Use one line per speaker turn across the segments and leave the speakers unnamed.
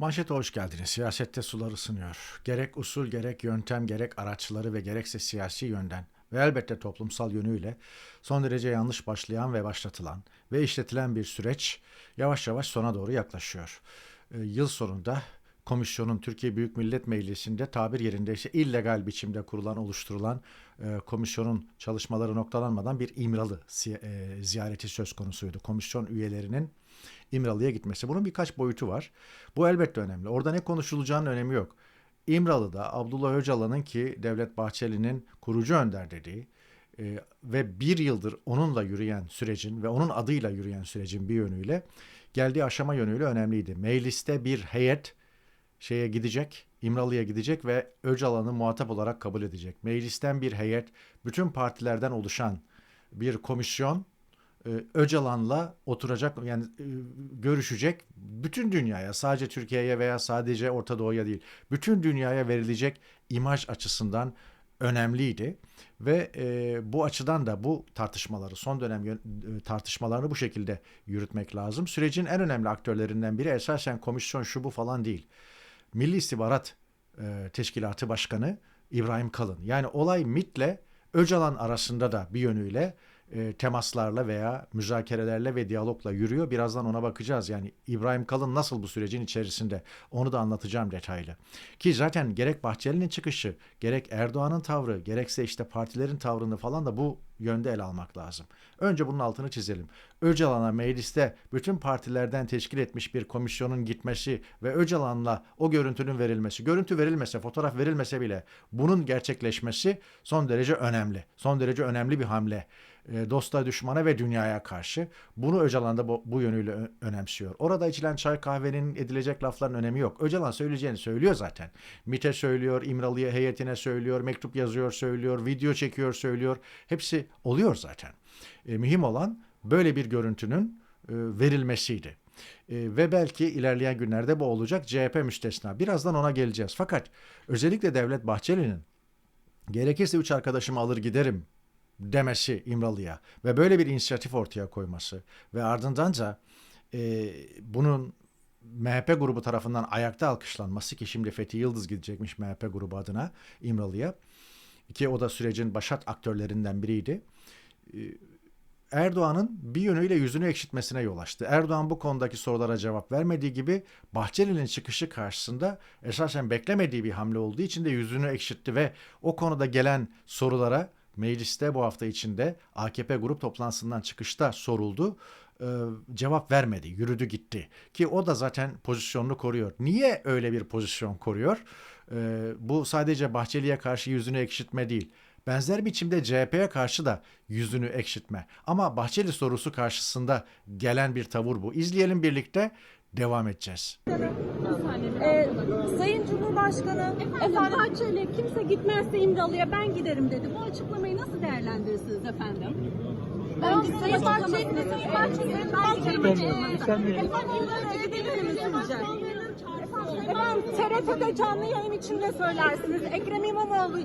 Manşete hoş geldiniz. Siyasette sular ısınıyor. Gerek usul, gerek yöntem, gerek araçları ve gerekse siyasi yönden ve elbette toplumsal yönüyle son derece yanlış başlayan ve başlatılan ve işletilen bir süreç yavaş yavaş sona doğru yaklaşıyor. Ee, yıl sonunda komisyonun Türkiye Büyük Millet Meclisi'nde tabir yerindeyse illegal biçimde kurulan, oluşturulan e, komisyonun çalışmaları noktalanmadan bir İmralı e, ziyareti söz konusuydu. Komisyon üyelerinin İmralı'ya gitmesi. Bunun birkaç boyutu var. Bu elbette önemli. Orada ne konuşulacağının önemi yok. İmralı'da Abdullah Öcalan'ın ki Devlet Bahçeli'nin kurucu önder dediği e, ve bir yıldır onunla yürüyen sürecin ve onun adıyla yürüyen sürecin bir yönüyle geldiği aşama yönüyle önemliydi. Mecliste bir heyet şeye gidecek, İmralı'ya gidecek ve Öcalan'ı muhatap olarak kabul edecek. Meclisten bir heyet, bütün partilerden oluşan bir komisyon Öcalan'la oturacak yani e, görüşecek bütün dünyaya sadece Türkiye'ye veya sadece Orta Doğu'ya değil bütün dünyaya verilecek imaj açısından önemliydi ve e, bu açıdan da bu tartışmaları son dönem e, tartışmalarını bu şekilde yürütmek lazım. Sürecin en önemli aktörlerinden biri esasen komisyon şu bu falan değil. Milli İstihbarat e, Teşkilatı Başkanı İbrahim Kalın. Yani olay MIT'le Öcalan arasında da bir yönüyle e, temaslarla veya müzakerelerle ve diyalogla yürüyor. Birazdan ona bakacağız. Yani İbrahim Kalın nasıl bu sürecin içerisinde onu da anlatacağım detaylı. Ki zaten gerek Bahçeli'nin çıkışı, gerek Erdoğan'ın tavrı, gerekse işte partilerin tavrını falan da bu yönde ele almak lazım. Önce bunun altını çizelim. Öcalan'a mecliste bütün partilerden teşkil etmiş bir komisyonun gitmesi ve Öcalan'la o görüntünün verilmesi, görüntü verilmese, fotoğraf verilmese bile bunun gerçekleşmesi son derece önemli. Son derece önemli bir hamle. E, dosta, düşmana ve dünyaya karşı. Bunu Öcalan da bu, bu yönüyle önemsiyor. Orada içilen çay kahvenin edilecek lafların önemi yok. Öcalan söyleyeceğini söylüyor zaten. MİT'e söylüyor, İmralı'ya heyetine söylüyor, mektup yazıyor söylüyor, video çekiyor söylüyor. Hepsi oluyor zaten. E, mühim olan böyle bir görüntünün e, verilmesiydi. E, ve belki ilerleyen günlerde bu olacak CHP müstesna. Birazdan ona geleceğiz. Fakat özellikle Devlet Bahçeli'nin gerekirse üç arkadaşımı alır giderim demesi İmralı'ya ve böyle bir inisiyatif ortaya koyması ve ardındanca e, bunun MHP grubu tarafından ayakta alkışlanması ki şimdi Fethi Yıldız gidecekmiş MHP grubu adına İmralı'ya ki o da sürecin başat aktörlerinden biriydi. E, Erdoğan'ın bir yönüyle yüzünü ekşitmesine yol açtı. Erdoğan bu konudaki sorulara cevap vermediği gibi Bahçeli'nin çıkışı karşısında esasen beklemediği bir hamle olduğu için de yüzünü ekşitti ve o konuda gelen sorulara mecliste bu hafta içinde AKP grup toplantısından çıkışta soruldu. Ee, cevap vermedi, yürüdü gitti. Ki o da zaten pozisyonunu koruyor. Niye öyle bir pozisyon koruyor? Ee, bu sadece Bahçeli'ye karşı yüzünü ekşitme değil. Benzer biçimde CHP'ye karşı da yüzünü ekşitme. Ama Bahçeli sorusu karşısında gelen bir tavır bu. İzleyelim birlikte devam edeceğiz.
Ee, Sayın Cumhurbaşkanı, efendim Bahçeli kimse gitmezse İmralı'ya ben giderim dedi. Bu açıklamayı nasıl değerlendirirsiniz efendim? Ben Sayın Sayın. Efendim? Efendim TRT'de canlı yayın içinde söylersiniz. Ekrem İmamoğlu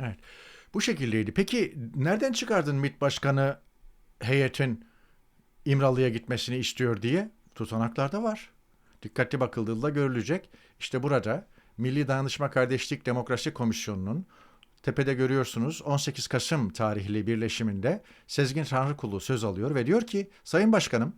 Evet. Bu şekildeydi. Peki nereden çıkardın MİT Başkanı heyetin İmralı'ya gitmesini istiyor diye? Tutanaklarda var. Dikkatli bakıldığında görülecek. İşte burada Milli Dayanışma Kardeşlik Demokrasi Komisyonu'nun tepede görüyorsunuz 18 Kasım tarihli birleşiminde Sezgin Tanrıkulu söz alıyor ve diyor ki Sayın Başkanım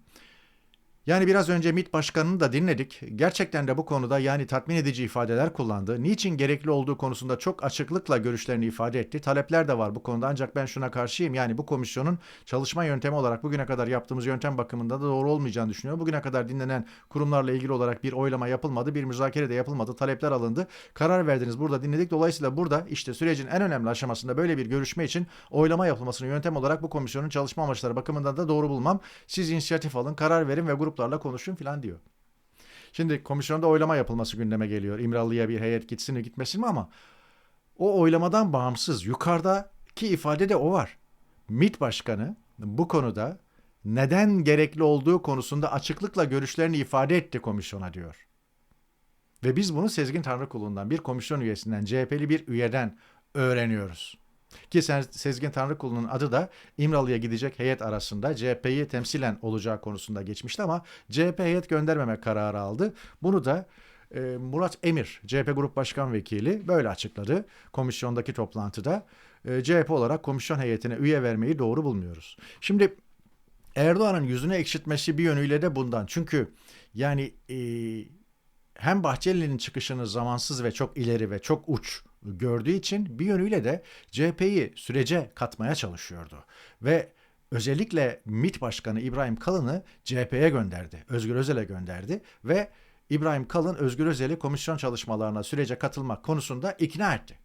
yani biraz önce MİT Başkanı'nı da dinledik. Gerçekten de bu konuda yani tatmin edici ifadeler kullandı. Niçin gerekli olduğu konusunda çok açıklıkla görüşlerini ifade etti. Talepler de var bu konuda ancak ben şuna karşıyım. Yani bu komisyonun çalışma yöntemi olarak bugüne kadar yaptığımız yöntem bakımında da doğru olmayacağını düşünüyorum. Bugüne kadar dinlenen kurumlarla ilgili olarak bir oylama yapılmadı, bir müzakere de yapılmadı. Talepler alındı. Karar verdiniz. Burada dinledik. Dolayısıyla burada işte sürecin en önemli aşamasında böyle bir görüşme için oylama yapılmasını yöntem olarak bu komisyonun çalışma amaçları bakımından da doğru bulmam. Siz inisiyatif alın, karar verin ve gruplarla konuşun filan diyor. Şimdi komisyonda oylama yapılması gündeme geliyor. İmralı'ya bir heyet gitsin mi gitmesin mi ama o oylamadan bağımsız yukarıdaki ifade de o var. MİT Başkanı bu konuda neden gerekli olduğu konusunda açıklıkla görüşlerini ifade etti komisyona diyor. Ve biz bunu Sezgin Tanrıkulu'ndan bir komisyon üyesinden CHP'li bir üyeden öğreniyoruz. Ki Sezgin Tanrıkulu'nun adı da İmralı'ya gidecek heyet arasında CHP'yi temsilen olacağı konusunda geçmişti ama CHP heyet göndermeme kararı aldı. Bunu da e, Murat Emir, CHP Grup Başkan Vekili böyle açıkladı komisyondaki toplantıda. E, CHP olarak komisyon heyetine üye vermeyi doğru bulmuyoruz. Şimdi Erdoğan'ın yüzüne ekşitmesi bir yönüyle de bundan. Çünkü yani e, hem Bahçeli'nin çıkışını zamansız ve çok ileri ve çok uç gördüğü için bir yönüyle de CHP'yi sürece katmaya çalışıyordu. Ve özellikle MİT Başkanı İbrahim Kalın'ı CHP'ye gönderdi. Özgür Özel'e gönderdi ve İbrahim Kalın Özgür Özel'i komisyon çalışmalarına sürece katılmak konusunda ikna etti.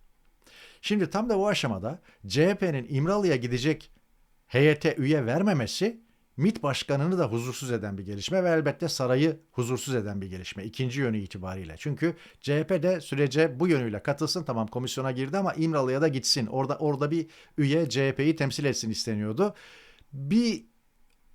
Şimdi tam da bu aşamada CHP'nin İmralı'ya gidecek heyete üye vermemesi MİT başkanını da huzursuz eden bir gelişme ve elbette sarayı huzursuz eden bir gelişme ikinci yönü itibariyle. Çünkü CHP de sürece bu yönüyle katılsın tamam komisyona girdi ama İmralı'ya da gitsin. Orada orada bir üye CHP'yi temsil etsin isteniyordu. Bir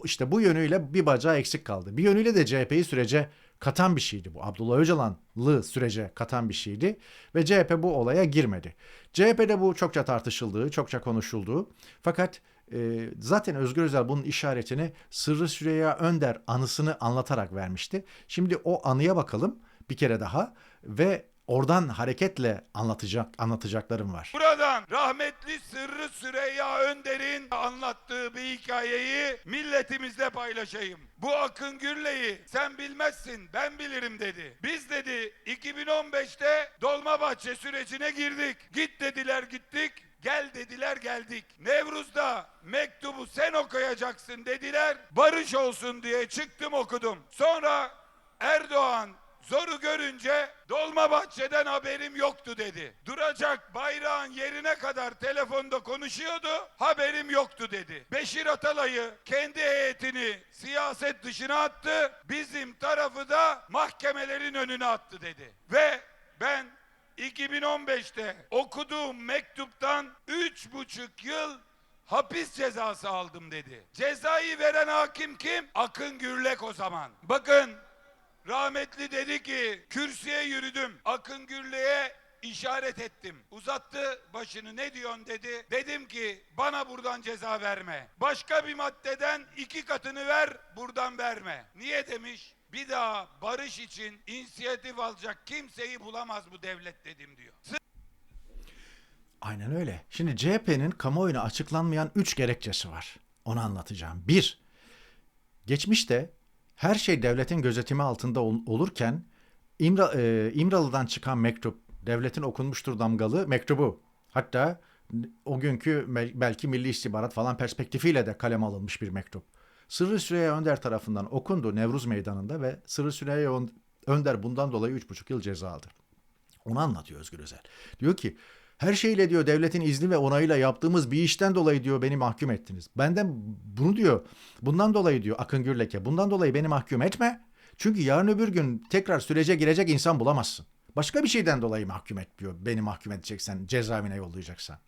işte bu yönüyle bir bacağı eksik kaldı. Bir yönüyle de CHP'yi sürece katan bir şeydi bu. Abdullah Öcalan'lı sürece katan bir şeydi ve CHP bu olaya girmedi. CHP'de bu çokça tartışıldığı, çokça konuşulduğu fakat e, zaten Özgür Özel bunun işaretini Sırrı Süreyya Önder anısını anlatarak vermişti. Şimdi o anıya bakalım bir kere daha ve oradan hareketle anlatacak anlatacaklarım var.
Buradan rahmetli Sırrı Süreyya Önder'in anlattığı bir hikayeyi milletimizle paylaşayım. Bu Akın Gürley'i sen bilmezsin ben bilirim dedi. Biz dedi 2015'te Dolmabahçe sürecine girdik. Git dediler gittik. Gel dediler geldik. Nevruz'da mektubu sen okuyacaksın dediler. Barış olsun diye çıktım okudum. Sonra Erdoğan zoru görünce Dolmabahçe'den haberim yoktu dedi. Duracak bayrağın yerine kadar telefonda konuşuyordu. Haberim yoktu dedi. Beşir Atalay'ı kendi heyetini siyaset dışına attı. Bizim tarafı da mahkemelerin önüne attı dedi. Ve ben 2015'te okuduğum mektuptan üç buçuk yıl hapis cezası aldım dedi. Cezayı veren hakim kim? Akın Gürlek o zaman. Bakın rahmetli dedi ki kürsüye yürüdüm. Akın Gürlek'e işaret ettim. Uzattı başını ne diyorsun dedi. Dedim ki bana buradan ceza verme. Başka bir maddeden iki katını ver buradan verme. Niye demiş? Bir daha barış için inisiyatif alacak kimseyi bulamaz bu devlet dedim diyor.
Aynen öyle. Şimdi CHP'nin kamuoyuna açıklanmayan üç gerekçesi var. Onu anlatacağım. Bir, geçmişte her şey devletin gözetimi altında ol- olurken İmra, e, İmralı'dan çıkan mektup, devletin okunmuştur damgalı mektubu. Hatta o günkü belki Milli İstihbarat falan perspektifiyle de kaleme alınmış bir mektup. Sırrı Süreyya Önder tarafından okundu Nevruz Meydanı'nda ve Sırrı Süreyya Ön- Önder bundan dolayı 3,5 yıl ceza aldı. Onu anlatıyor Özgür Özel. Diyor ki her şeyle diyor devletin izni ve onayıyla yaptığımız bir işten dolayı diyor beni mahkum ettiniz. Benden bunu diyor bundan dolayı diyor Akın Gürlek'e bundan dolayı beni mahkum etme. Çünkü yarın öbür gün tekrar sürece girecek insan bulamazsın. Başka bir şeyden dolayı mahkum et diyor. Beni mahkum edeceksen cezaevine yollayacaksan.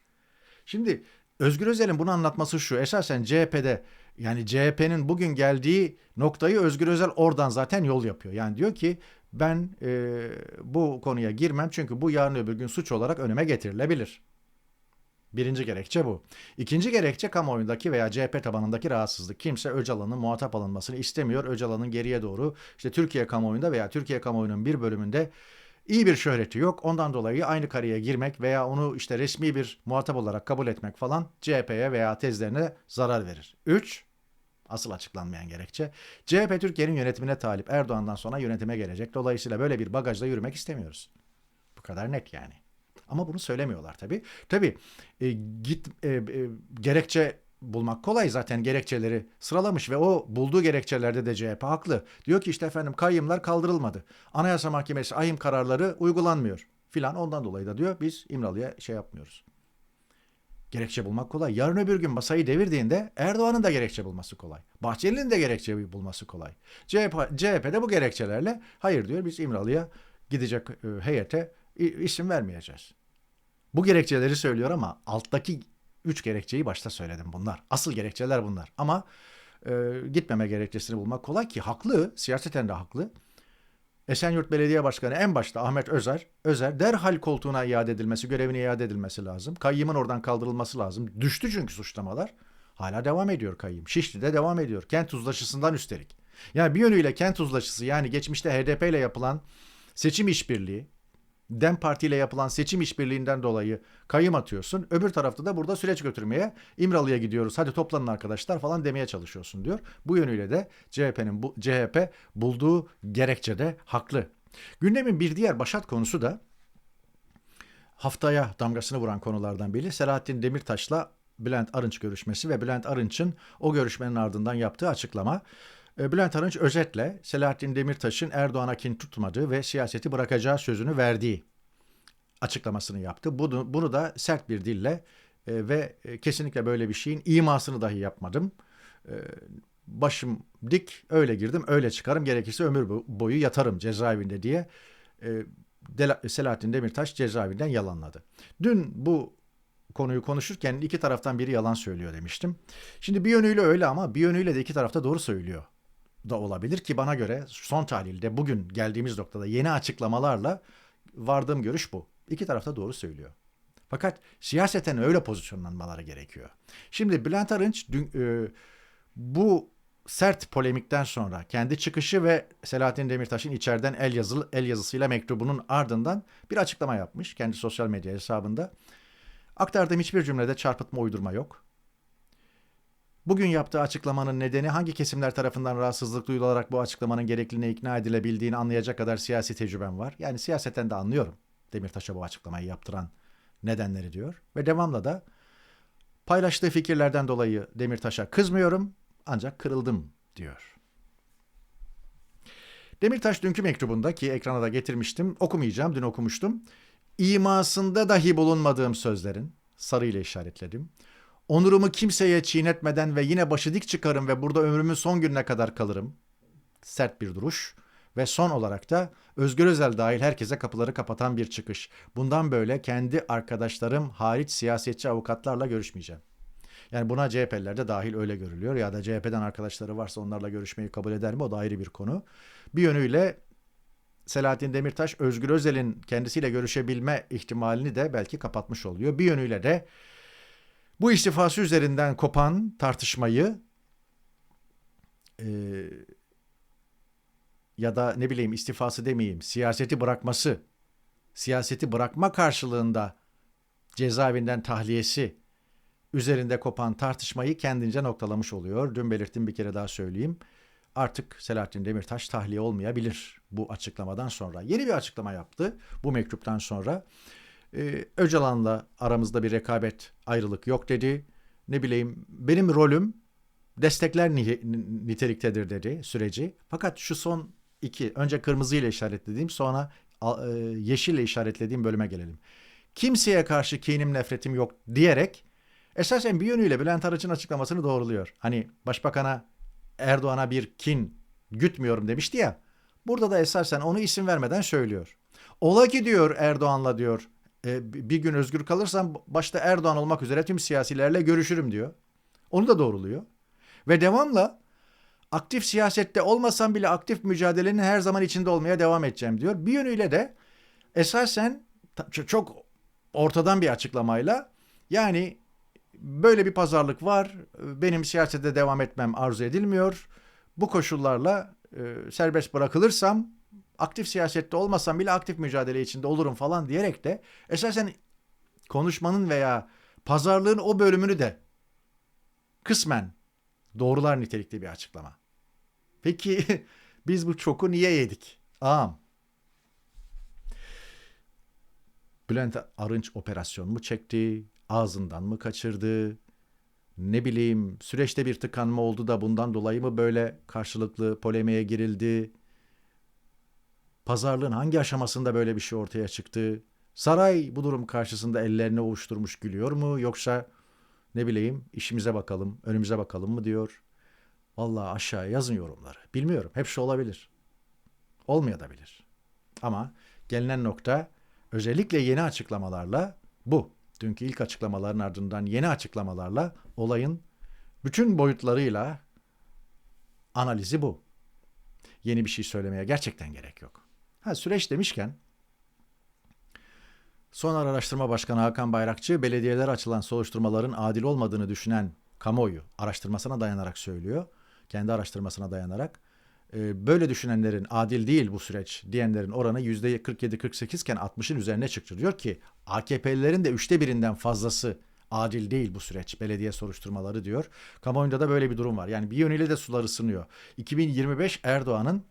Şimdi Özgür Özel'in bunu anlatması şu. Esasen CHP'de yani CHP'nin bugün geldiği noktayı Özgür Özel oradan zaten yol yapıyor. Yani diyor ki ben e, bu konuya girmem çünkü bu yarın öbür gün suç olarak önüme getirilebilir. Birinci gerekçe bu. İkinci gerekçe kamuoyundaki veya CHP tabanındaki rahatsızlık. Kimse Öcalan'ın muhatap alınmasını istemiyor. Öcalan'ın geriye doğru işte Türkiye kamuoyunda veya Türkiye kamuoyunun bir bölümünde iyi bir şöhreti yok. Ondan dolayı aynı kareye girmek veya onu işte resmi bir muhatap olarak kabul etmek falan CHP'ye veya tezlerine zarar verir. 3. Asıl açıklanmayan gerekçe. CHP Türkiye'nin yönetimine talip. Erdoğan'dan sonra yönetime gelecek. Dolayısıyla böyle bir bagajla yürümek istemiyoruz. Bu kadar net yani. Ama bunu söylemiyorlar tabii. Tabii e, git e, e, gerekçe bulmak kolay zaten gerekçeleri sıralamış ve o bulduğu gerekçelerde de CHP haklı. Diyor ki işte efendim kayyımlar kaldırılmadı. Anayasa Mahkemesi ayım kararları uygulanmıyor filan ondan dolayı da diyor biz İmralı'ya şey yapmıyoruz. Gerekçe bulmak kolay. Yarın öbür gün masayı devirdiğinde Erdoğan'ın da gerekçe bulması kolay. Bahçeli'nin de gerekçe bulması kolay. CHP, CHP de bu gerekçelerle hayır diyor biz İmralı'ya gidecek e, heyete isim vermeyeceğiz. Bu gerekçeleri söylüyor ama alttaki üç gerekçeyi başta söyledim bunlar. Asıl gerekçeler bunlar. Ama e, gitmeme gerekçesini bulmak kolay ki haklı, siyaseten de haklı. Esenyurt Belediye Başkanı en başta Ahmet Özer, Özer derhal koltuğuna iade edilmesi, görevine iade edilmesi lazım. Kayyımın oradan kaldırılması lazım. Düştü çünkü suçlamalar. Hala devam ediyor kayyım. Şişli'de devam ediyor. Kent uzlaşısından üstelik. Yani bir yönüyle kent uzlaşısı yani geçmişte HDP ile yapılan seçim işbirliği, DEM Parti ile yapılan seçim işbirliğinden dolayı kayyım atıyorsun. Öbür tarafta da burada süreç götürmeye İmralı'ya gidiyoruz. Hadi toplanın arkadaşlar falan demeye çalışıyorsun diyor. Bu yönüyle de CHP'nin bu CHP bulduğu gerekçe de haklı. Gündemin bir diğer başat konusu da haftaya damgasını vuran konulardan biri Selahattin Demirtaş'la Bülent Arınç görüşmesi ve Bülent Arınç'ın o görüşmenin ardından yaptığı açıklama. E, Bülent Arınç özetle Selahattin Demirtaş'ın Erdoğan'a kin tutmadığı ve siyaseti bırakacağı sözünü verdiği açıklamasını yaptı. Bunu, bunu da sert bir dille e, ve e, kesinlikle böyle bir şeyin imasını dahi yapmadım. Başım dik öyle girdim öyle çıkarım gerekirse ömür bo- boyu yatarım cezaevinde diye Selahattin Demirtaş cezaevinden yalanladı. Dün bu konuyu konuşurken iki taraftan biri yalan söylüyor demiştim. Şimdi bir yönüyle öyle ama bir yönüyle de iki tarafta doğru söylüyor da olabilir ki bana göre son tahlilde bugün geldiğimiz noktada yeni açıklamalarla vardığım görüş bu. İki tarafta doğru söylüyor. Fakat siyaseten öyle pozisyonlanmaları gerekiyor. Şimdi Bülent Arınç dün, e, bu sert polemikten sonra kendi çıkışı ve Selahattin Demirtaş'ın içeriden el yazılı el yazısıyla mektubunun ardından bir açıklama yapmış kendi sosyal medya hesabında. Aktardığım hiçbir cümlede çarpıtma uydurma yok. Bugün yaptığı açıklamanın nedeni hangi kesimler tarafından rahatsızlık duyularak bu açıklamanın gerekliliğine ikna edilebildiğini anlayacak kadar siyasi tecrübem var. Yani siyaseten de anlıyorum Demirtaş'a bu açıklamayı yaptıran nedenleri diyor. Ve devamla da paylaştığı fikirlerden dolayı Demirtaş'a kızmıyorum ancak kırıldım diyor. Demirtaş dünkü mektubunda ki ekrana da getirmiştim okumayacağım dün okumuştum. İmasında dahi bulunmadığım sözlerin sarıyla işaretledim. Onurumu kimseye çiğnetmeden ve yine başı dik çıkarım ve burada ömrümün son gününe kadar kalırım. Sert bir duruş. Ve son olarak da Özgür Özel dahil herkese kapıları kapatan bir çıkış. Bundan böyle kendi arkadaşlarım hariç siyasetçi avukatlarla görüşmeyeceğim. Yani buna CHP'liler de dahil öyle görülüyor. Ya da CHP'den arkadaşları varsa onlarla görüşmeyi kabul eder mi o da ayrı bir konu. Bir yönüyle Selahattin Demirtaş Özgür Özel'in kendisiyle görüşebilme ihtimalini de belki kapatmış oluyor. Bir yönüyle de bu istifası üzerinden kopan tartışmayı e, ya da ne bileyim istifası demeyeyim siyaseti bırakması, siyaseti bırakma karşılığında cezaevinden tahliyesi üzerinde kopan tartışmayı kendince noktalamış oluyor. Dün belirttim bir kere daha söyleyeyim. Artık Selahattin Demirtaş tahliye olmayabilir bu açıklamadan sonra. Yeni bir açıklama yaptı bu mektuptan sonra. Ee, Öcalan'la aramızda bir rekabet ayrılık yok dedi. Ne bileyim benim rolüm destekler ni- niteliktedir dedi süreci. Fakat şu son iki önce kırmızı ile işaretlediğim sonra e, yeşille işaretlediğim bölüme gelelim. Kimseye karşı kinim nefretim yok diyerek esasen bir yönüyle Bülent Arınç'ın açıklamasını doğruluyor. Hani başbakana Erdoğan'a bir kin gütmüyorum demişti ya. Burada da esasen onu isim vermeden söylüyor. Ola ki diyor Erdoğan'la diyor bir gün özgür kalırsam başta Erdoğan olmak üzere tüm siyasilerle görüşürüm diyor. Onu da doğruluyor. Ve devamla aktif siyasette olmasam bile aktif mücadelenin her zaman içinde olmaya devam edeceğim diyor. Bir yönüyle de esasen çok ortadan bir açıklamayla yani böyle bir pazarlık var. Benim siyasete devam etmem arzu edilmiyor. Bu koşullarla e, serbest bırakılırsam aktif siyasette olmasam bile aktif mücadele içinde olurum falan diyerek de esasen konuşmanın veya pazarlığın o bölümünü de kısmen doğrular nitelikli bir açıklama. Peki biz bu çoku niye yedik? Ağam. Bülent Arınç operasyon mu çekti? Ağzından mı kaçırdı? Ne bileyim süreçte bir tıkanma oldu da bundan dolayı mı böyle karşılıklı polemiğe girildi? Pazarlığın hangi aşamasında böyle bir şey ortaya çıktı? Saray bu durum karşısında ellerini ovuşturmuş gülüyor mu yoksa ne bileyim işimize bakalım, önümüze bakalım mı diyor? Vallahi aşağıya yazın yorumları. Bilmiyorum. Hepsi olabilir. Olmayabilir. Ama gelinen nokta özellikle yeni açıklamalarla bu. Dünkü ilk açıklamaların ardından yeni açıklamalarla olayın bütün boyutlarıyla analizi bu. Yeni bir şey söylemeye gerçekten gerek yok. Ha süreç demişken Sonar Araştırma Başkanı Hakan Bayrakçı belediyelere açılan soruşturmaların adil olmadığını düşünen kamuoyu araştırmasına dayanarak söylüyor. Kendi araştırmasına dayanarak. Ee, Böyle düşünenlerin adil değil bu süreç diyenlerin oranı %47-48 iken 60'ın üzerine çıktı. Diyor ki AKP'lilerin de üçte birinden fazlası adil değil bu süreç belediye soruşturmaları diyor. Kamuoyunda da böyle bir durum var. Yani bir yönüyle de sular ısınıyor. 2025 Erdoğan'ın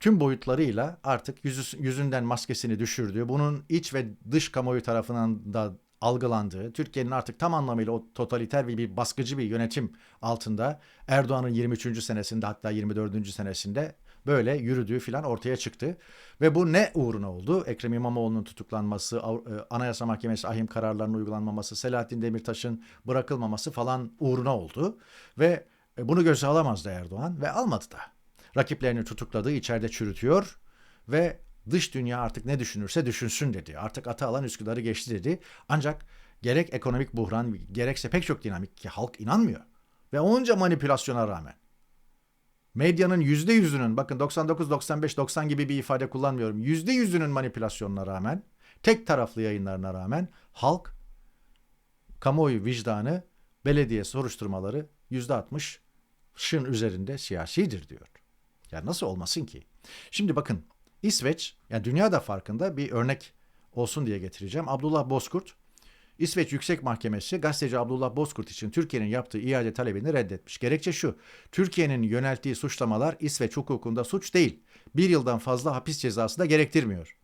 tüm boyutlarıyla artık yüzü, yüzünden maskesini düşürdüğü, bunun iç ve dış kamuoyu tarafından da algılandığı, Türkiye'nin artık tam anlamıyla o totaliter ve bir baskıcı bir yönetim altında Erdoğan'ın 23. senesinde hatta 24. senesinde böyle yürüdüğü filan ortaya çıktı. Ve bu ne uğruna oldu? Ekrem İmamoğlu'nun tutuklanması, e, Anayasa Mahkemesi ahim kararlarının uygulanmaması, Selahattin Demirtaş'ın bırakılmaması falan uğruna oldu. Ve e, bunu göze alamazdı Erdoğan ve almadı da. Rakiplerini tutukladı, içeride çürütüyor ve dış dünya artık ne düşünürse düşünsün dedi. Artık ata alan Üsküdar'ı geçti dedi. Ancak gerek ekonomik buhran gerekse pek çok dinamik ki halk inanmıyor. Ve onca manipülasyona rağmen medyanın yüzde yüzünün bakın 99, 95, 90 gibi bir ifade kullanmıyorum. Yüzde yüzünün manipülasyonuna rağmen tek taraflı yayınlarına rağmen halk kamuoyu vicdanı belediye soruşturmaları yüzde 60'ın üzerinde siyasidir diyor. Ya nasıl olmasın ki? Şimdi bakın İsveç, yani dünya da farkında bir örnek olsun diye getireceğim. Abdullah Bozkurt, İsveç Yüksek Mahkemesi gazeteci Abdullah Bozkurt için Türkiye'nin yaptığı iade talebini reddetmiş. Gerekçe şu, Türkiye'nin yönelttiği suçlamalar İsveç hukukunda suç değil. Bir yıldan fazla hapis cezası da gerektirmiyor.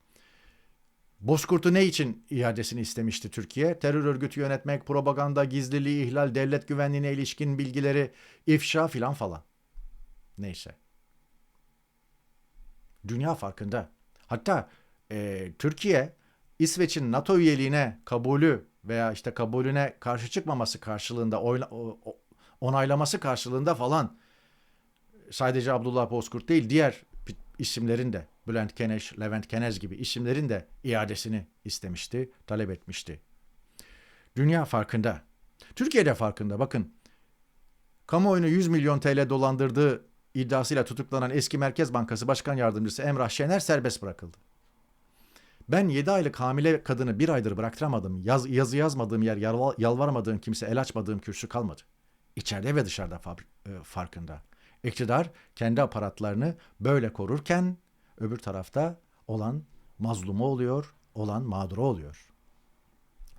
Bozkurt'u ne için iadesini istemişti Türkiye? Terör örgütü yönetmek, propaganda, gizliliği, ihlal, devlet güvenliğine ilişkin bilgileri, ifşa filan falan. Neyse. Dünya farkında. Hatta e, Türkiye İsveç'in NATO üyeliğine kabulü veya işte kabulüne karşı çıkmaması karşılığında oyla, onaylaması karşılığında falan sadece Abdullah Bozkurt değil diğer isimlerin de Bülent Keneş, Levent Kenez gibi isimlerin de iadesini istemişti, talep etmişti. Dünya farkında. Türkiye de farkında. Bakın kamuoyunu 100 milyon TL dolandırdığı iddiasıyla tutuklanan eski Merkez Bankası Başkan Yardımcısı Emrah Şener serbest bırakıldı. Ben 7 aylık hamile kadını bir aydır bıraktıramadım. Yaz, yazı yazmadığım yer, yalva- yalvarmadığım kimse, el açmadığım kürsü kalmadı. İçeride ve dışarıda e, farkında. İktidar kendi aparatlarını böyle korurken öbür tarafta olan mazlumu oluyor, olan mağduru oluyor.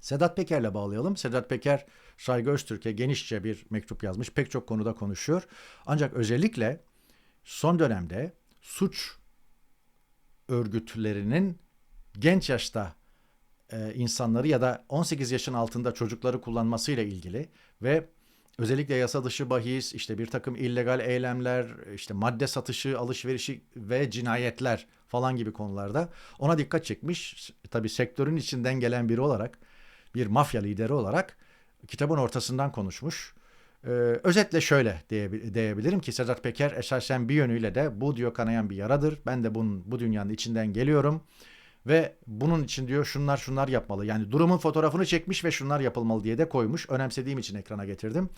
Sedat Peker'le bağlayalım. Sedat Peker Saygı Öztürk'e genişçe bir mektup yazmış. Pek çok konuda konuşuyor. Ancak özellikle son dönemde suç örgütlerinin genç yaşta e, insanları ya da 18 yaşın altında çocukları kullanmasıyla ilgili ve özellikle yasa dışı bahis, işte bir takım illegal eylemler, işte madde satışı, alışverişi ve cinayetler falan gibi konularda ona dikkat çekmiş. Tabii sektörün içinden gelen biri olarak, bir mafya lideri olarak kitabın ortasından konuşmuş. Ee, özetle şöyle diyebi- diyebilirim ki Sedat Peker esasen bir yönüyle de bu diyor kanayan bir yaradır. Ben de bunun, bu dünyanın içinden geliyorum. Ve bunun için diyor şunlar şunlar yapmalı. Yani durumun fotoğrafını çekmiş ve şunlar yapılmalı diye de koymuş. Önemsediğim için ekrana getirdim.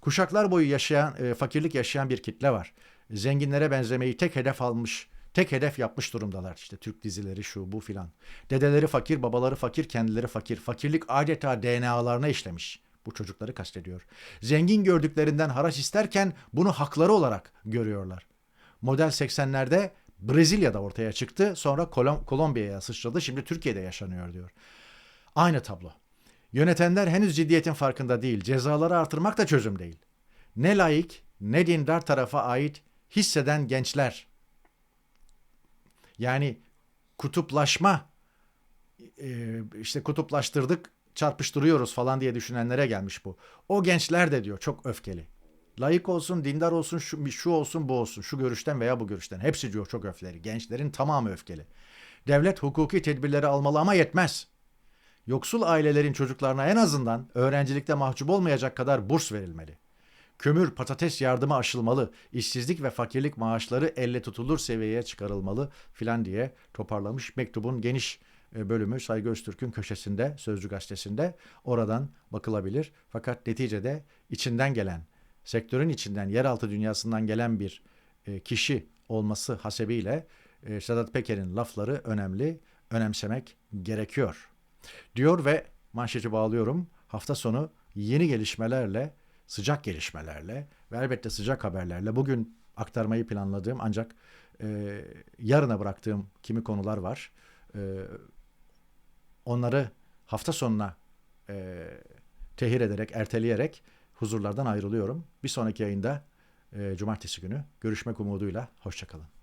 Kuşaklar boyu yaşayan, e, fakirlik yaşayan bir kitle var. Zenginlere benzemeyi tek hedef almış, tek hedef yapmış durumdalar. İşte Türk dizileri şu bu filan. Dedeleri fakir, babaları fakir, kendileri fakir. Fakirlik adeta DNA'larına işlemiş. Bu çocukları kastediyor. Zengin gördüklerinden haraç isterken bunu hakları olarak görüyorlar. Model 80'lerde Brezilya'da ortaya çıktı. Sonra Kolom- Kolombiya'ya sıçradı. Şimdi Türkiye'de yaşanıyor diyor. Aynı tablo. Yönetenler henüz ciddiyetin farkında değil. Cezaları artırmak da çözüm değil. Ne laik ne dindar tarafa ait hisseden gençler. Yani kutuplaşma e, işte kutuplaştırdık çarpıştırıyoruz falan diye düşünenlere gelmiş bu. O gençler de diyor çok öfkeli. Layık olsun, dindar olsun, şu, şu olsun, bu olsun, şu görüşten veya bu görüşten. Hepsi diyor çok öfkeli. Gençlerin tamamı öfkeli. Devlet hukuki tedbirleri almalı ama yetmez. Yoksul ailelerin çocuklarına en azından öğrencilikte mahcup olmayacak kadar burs verilmeli. Kömür, patates yardımı aşılmalı, işsizlik ve fakirlik maaşları elle tutulur seviyeye çıkarılmalı filan diye toparlamış mektubun geniş e, bölümü Saygı Öztürk'ün köşesinde, Sözcü Gazetesi'nde oradan bakılabilir. Fakat neticede içinden gelen, sektörün içinden, yeraltı dünyasından gelen bir e, kişi olması hasebiyle e, Sedat Peker'in lafları önemli, önemsemek gerekiyor. Diyor ve manşeti bağlıyorum. Hafta sonu yeni gelişmelerle, sıcak gelişmelerle ve elbette sıcak haberlerle bugün aktarmayı planladığım ancak e, yarına bıraktığım kimi konular var. E, onları hafta sonuna e, tehir ederek, erteleyerek huzurlardan ayrılıyorum. Bir sonraki yayında e, cumartesi günü görüşmek umuduyla. Hoşçakalın.